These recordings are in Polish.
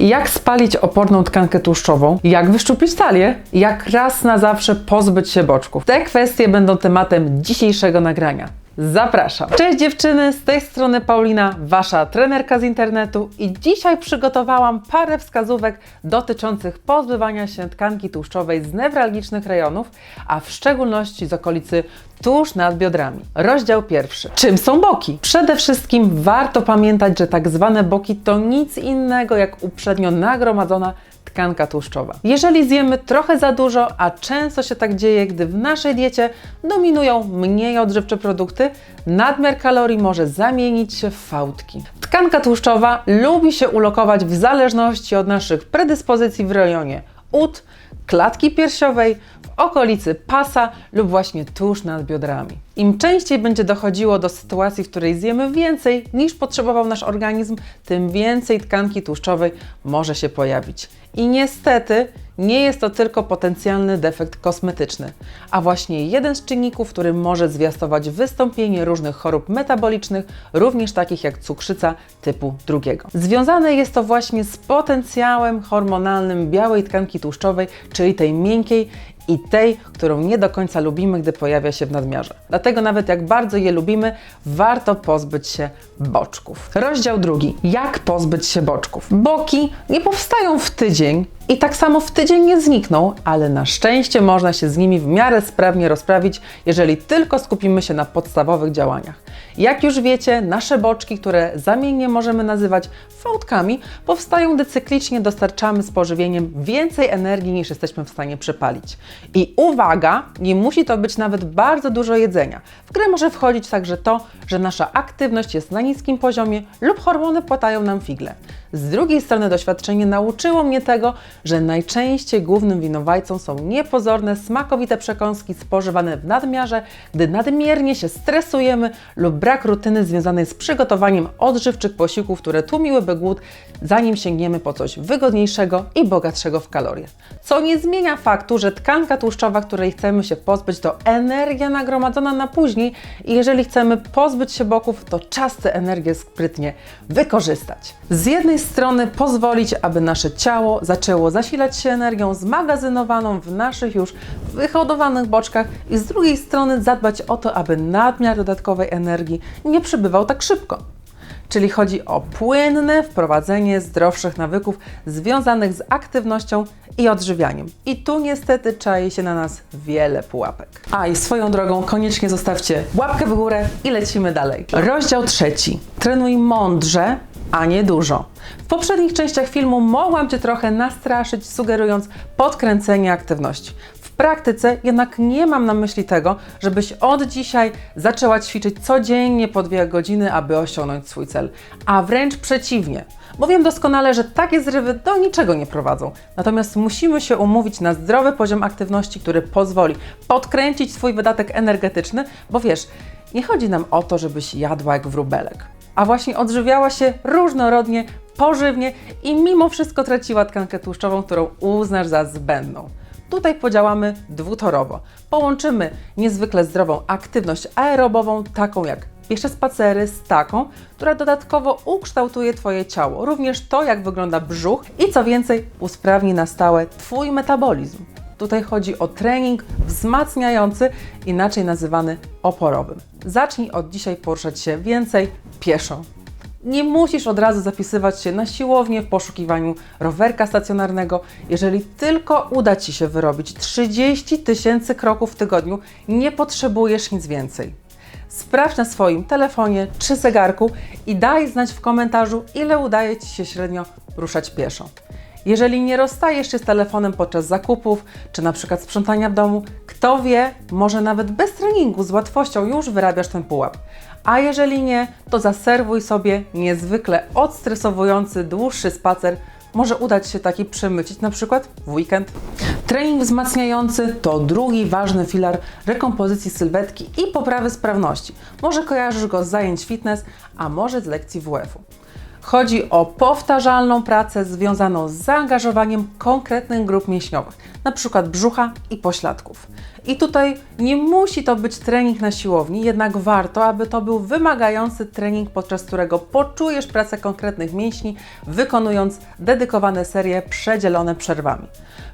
Jak spalić oporną tkankę tłuszczową? Jak wyszczuplić talię? Jak raz na zawsze pozbyć się boczków? Te kwestie będą tematem dzisiejszego nagrania. Zapraszam. Cześć dziewczyny, z tej strony Paulina, wasza trenerka z internetu i dzisiaj przygotowałam parę wskazówek dotyczących pozbywania się tkanki tłuszczowej z newralgicznych rejonów, a w szczególności z okolicy tuż nad biodrami. Rozdział pierwszy. Czym są boki? Przede wszystkim warto pamiętać, że tak zwane boki to nic innego jak uprzednio nagromadzona tkanka tłuszczowa. Jeżeli zjemy trochę za dużo, a często się tak dzieje, gdy w naszej diecie dominują mniej odżywcze produkty, nadmiar kalorii może zamienić się w fałdki. Tkanka tłuszczowa lubi się ulokować w zależności od naszych predyspozycji w rejonie ud, klatki piersiowej, w okolicy pasa lub właśnie tuż nad biodrami. Im częściej będzie dochodziło do sytuacji, w której zjemy więcej niż potrzebował nasz organizm, tym więcej tkanki tłuszczowej może się pojawić. I niestety nie jest to tylko potencjalny defekt kosmetyczny, a właśnie jeden z czynników, który może zwiastować wystąpienie różnych chorób metabolicznych, również takich jak cukrzyca typu drugiego. Związane jest to właśnie z potencjałem hormonalnym białej tkanki tłuszczowej, czyli tej miękkiej i tej, którą nie do końca lubimy, gdy pojawia się w nadmiarze. Dlatego nawet jak bardzo je lubimy, warto pozbyć się boczków. Rozdział drugi. Jak pozbyć się boczków? Boki nie powstają w tydzień i tak samo w tydzień nie znikną, ale na szczęście można się z nimi w miarę sprawnie rozprawić, jeżeli tylko skupimy się na podstawowych działaniach. Jak już wiecie, nasze boczki, które zamiennie możemy nazywać fałdkami, powstają, gdy cyklicznie dostarczamy z pożywieniem więcej energii niż jesteśmy w stanie przepalić. I uwaga, nie musi to być nawet bardzo dużo jedzenia. W grę może wchodzić także to, że nasza aktywność jest na niskim poziomie lub hormony płatają nam figle. Z drugiej strony doświadczenie nauczyło mnie tego, że najczęściej głównym winowajcą są niepozorne, smakowite przekąski spożywane w nadmiarze, gdy nadmiernie się stresujemy lub brak rutyny związanej z przygotowaniem odżywczych posiłków, które tłumiłyby głód, zanim sięgniemy po coś wygodniejszego i bogatszego w kalorie. Co nie zmienia faktu, że tkanka tłuszczowa, której chcemy się pozbyć, to energia nagromadzona na później i jeżeli chcemy pozbyć się boków, to czas tę energię sprytnie wykorzystać. Z jednej strony pozwolić, aby nasze ciało zaczęło zasilać się energią zmagazynowaną w naszych już wyhodowanych boczkach i z drugiej strony zadbać o to, aby nadmiar dodatkowej energii nie przybywał tak szybko. Czyli chodzi o płynne wprowadzenie zdrowszych nawyków związanych z aktywnością i odżywianiem. I tu niestety czai się na nas wiele pułapek. A i swoją drogą koniecznie zostawcie łapkę w górę i lecimy dalej. Rozdział trzeci. Trenuj mądrze, a nie dużo. W poprzednich częściach filmu mogłam Cię trochę nastraszyć, sugerując podkręcenie aktywności. W praktyce jednak nie mam na myśli tego, żebyś od dzisiaj zaczęła ćwiczyć codziennie po dwie godziny, aby osiągnąć swój cel, a wręcz przeciwnie. Bo wiem doskonale, że takie zrywy do niczego nie prowadzą. Natomiast musimy się umówić na zdrowy poziom aktywności, który pozwoli podkręcić swój wydatek energetyczny, bo wiesz, nie chodzi nam o to, żebyś jadła jak wróbelek a właśnie odżywiała się różnorodnie, pożywnie i mimo wszystko traciła tkankę tłuszczową, którą uznasz za zbędną. Tutaj podziałamy dwutorowo. Połączymy niezwykle zdrową aktywność aerobową, taką jak piesze spacery, z taką, która dodatkowo ukształtuje Twoje ciało, również to, jak wygląda brzuch i co więcej, usprawni na stałe Twój metabolizm. Tutaj chodzi o trening wzmacniający, inaczej nazywany oporowym. Zacznij od dzisiaj poruszać się więcej pieszo. Nie musisz od razu zapisywać się na siłownię w poszukiwaniu rowerka stacjonarnego. Jeżeli tylko uda Ci się wyrobić 30 tysięcy kroków w tygodniu, nie potrzebujesz nic więcej. Sprawdź na swoim telefonie czy zegarku i daj znać w komentarzu, ile udaje Ci się średnio ruszać pieszo. Jeżeli nie rozstajesz się z telefonem podczas zakupów, czy na przykład sprzątania w domu, kto wie, może nawet bez treningu z łatwością już wyrabiasz ten pułap. A jeżeli nie, to zaserwuj sobie niezwykle odstresowujący, dłuższy spacer. Może udać się taki przemycić na przykład w weekend. Trening wzmacniający to drugi ważny filar rekompozycji sylwetki i poprawy sprawności. Może kojarzysz go z zajęć fitness, a może z lekcji WF-u. Chodzi o powtarzalną pracę związaną z zaangażowaniem konkretnych grup mięśniowych, np. brzucha i pośladków. I tutaj nie musi to być trening na siłowni, jednak warto, aby to był wymagający trening, podczas którego poczujesz pracę konkretnych mięśni, wykonując dedykowane serie przedzielone przerwami.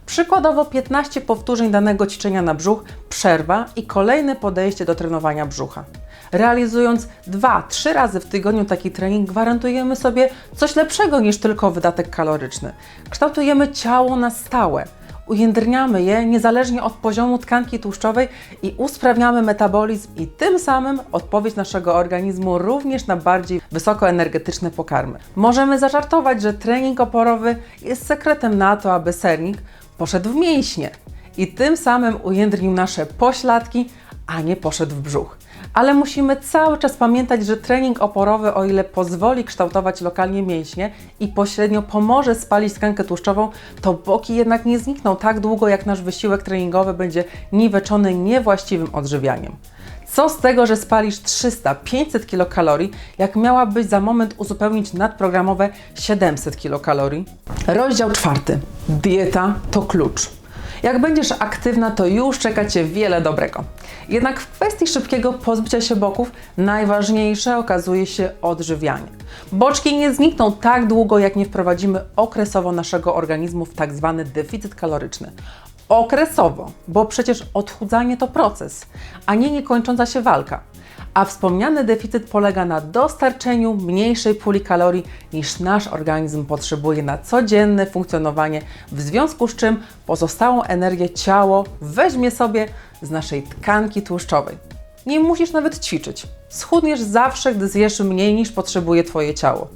Przykładowo 15 powtórzeń danego ćwiczenia na brzuch, przerwa i kolejne podejście do trenowania brzucha. Realizując 2-3 razy w tygodniu taki trening, gwarantujemy sobie coś lepszego niż tylko wydatek kaloryczny. Kształtujemy ciało na stałe. Ujędrniamy je niezależnie od poziomu tkanki tłuszczowej i usprawniamy metabolizm i tym samym odpowiedź naszego organizmu również na bardziej wysokoenergetyczne pokarmy. Możemy zażartować, że trening oporowy jest sekretem na to, aby sernik poszedł w mięśnie i tym samym ujędrnił nasze pośladki, a nie poszedł w brzuch. Ale musimy cały czas pamiętać, że trening oporowy, o ile pozwoli kształtować lokalnie mięśnie i pośrednio pomoże spalić tkankę tłuszczową, to boki jednak nie znikną tak długo, jak nasz wysiłek treningowy będzie niweczony niewłaściwym odżywianiem. Co z tego, że spalisz 300-500 kilokalorii, jak miałabyś za moment uzupełnić nadprogramowe 700 kilokalorii? Rozdział czwarty. Dieta to klucz. Jak będziesz aktywna, to już czeka Cię wiele dobrego. Jednak w kwestii szybkiego pozbycia się boków najważniejsze okazuje się odżywianie. Boczki nie znikną tak długo, jak nie wprowadzimy okresowo naszego organizmu w tak zwany deficyt kaloryczny. Okresowo, bo przecież odchudzanie to proces, a nie niekończąca się walka. A wspomniany deficyt polega na dostarczeniu mniejszej puli kalorii niż nasz organizm potrzebuje na codzienne funkcjonowanie, w związku z czym pozostałą energię ciało weźmie sobie z naszej tkanki tłuszczowej. Nie musisz nawet ćwiczyć. Schudniesz zawsze, gdy zjesz mniej niż potrzebuje Twoje ciało.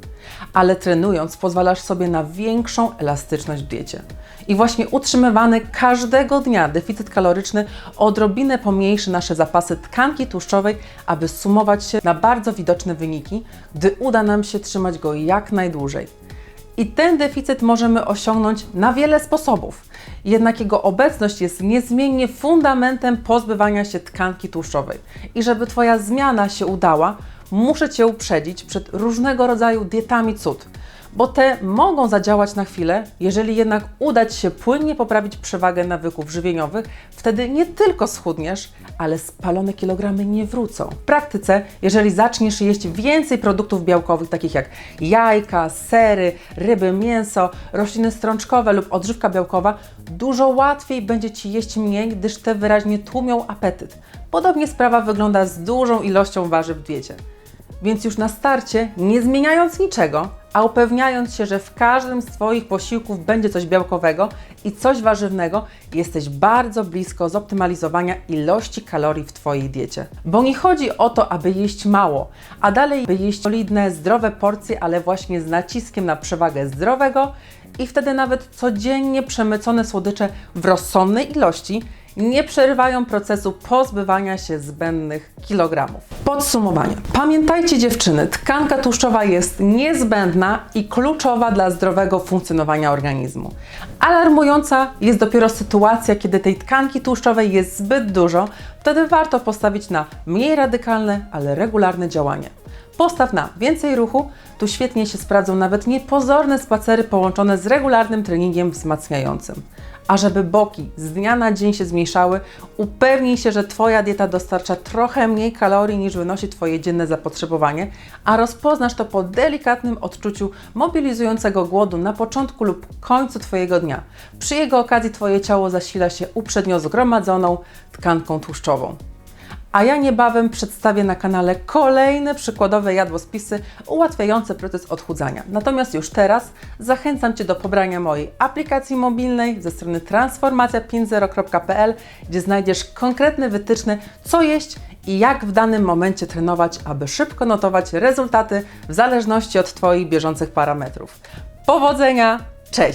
Ale trenując pozwalasz sobie na większą elastyczność w diecie. I właśnie utrzymywany każdego dnia deficyt kaloryczny odrobinę pomniejszy nasze zapasy tkanki tłuszczowej, aby sumować się na bardzo widoczne wyniki, gdy uda nam się trzymać go jak najdłużej. I ten deficyt możemy osiągnąć na wiele sposobów. Jednak jego obecność jest niezmiennie fundamentem pozbywania się tkanki tłuszczowej. I żeby Twoja zmiana się udała, muszę Cię uprzedzić przed różnego rodzaju dietami cud, bo te mogą zadziałać na chwilę, jeżeli jednak uda Ci się płynnie poprawić przewagę nawyków żywieniowych, wtedy nie tylko schudniesz, ale spalone kilogramy nie wrócą. W praktyce, jeżeli zaczniesz jeść więcej produktów białkowych, takich jak jajka, sery, ryby, mięso, rośliny strączkowe lub odżywka białkowa, dużo łatwiej będzie Ci jeść mniej, gdyż te wyraźnie tłumią apetyt. Podobnie sprawa wygląda z dużą ilością warzyw w diecie. Więc już na starcie, nie zmieniając niczego, a upewniając się, że w każdym z Twoich posiłków będzie coś białkowego i coś warzywnego, jesteś bardzo blisko zoptymalizowania ilości kalorii w Twojej diecie. Bo nie chodzi o to, aby jeść mało, a dalej by jeść solidne, zdrowe porcje, ale właśnie z naciskiem na przewagę zdrowego i wtedy nawet codziennie przemycone słodycze w rozsądnej ilości nie przerywają procesu pozbywania się zbędnych kilogramów. Podsumowanie. Pamiętajcie dziewczyny, tkanka tłuszczowa jest niezbędna i kluczowa dla zdrowego funkcjonowania organizmu. Alarmująca jest dopiero sytuacja, kiedy tej tkanki tłuszczowej jest zbyt dużo, wtedy warto postawić na mniej radykalne, ale regularne działanie. Postaw na więcej ruchu, tu świetnie się sprawdzą nawet niepozorne spacery połączone z regularnym treningiem wzmacniającym. A żeby boki z dnia na dzień się zmniejszały, upewnij się, że Twoja dieta dostarcza trochę mniej kalorii niż wynosi Twoje dzienne zapotrzebowanie, a rozpoznasz to po delikatnym odczuciu mobilizującego głodu na początku lub końcu Twojego dnia. Przy jego okazji Twoje ciało zasila się uprzednio zgromadzoną tkanką tłuszczową a ja niebawem przedstawię na kanale kolejne przykładowe jadłospisy ułatwiające proces odchudzania. Natomiast już teraz zachęcam Cię do pobrania mojej aplikacji mobilnej ze strony transformacja50.pl, gdzie znajdziesz konkretne wytyczne, co jeść i jak w danym momencie trenować, aby szybko notować rezultaty w zależności od Twoich bieżących parametrów. Powodzenia, cześć!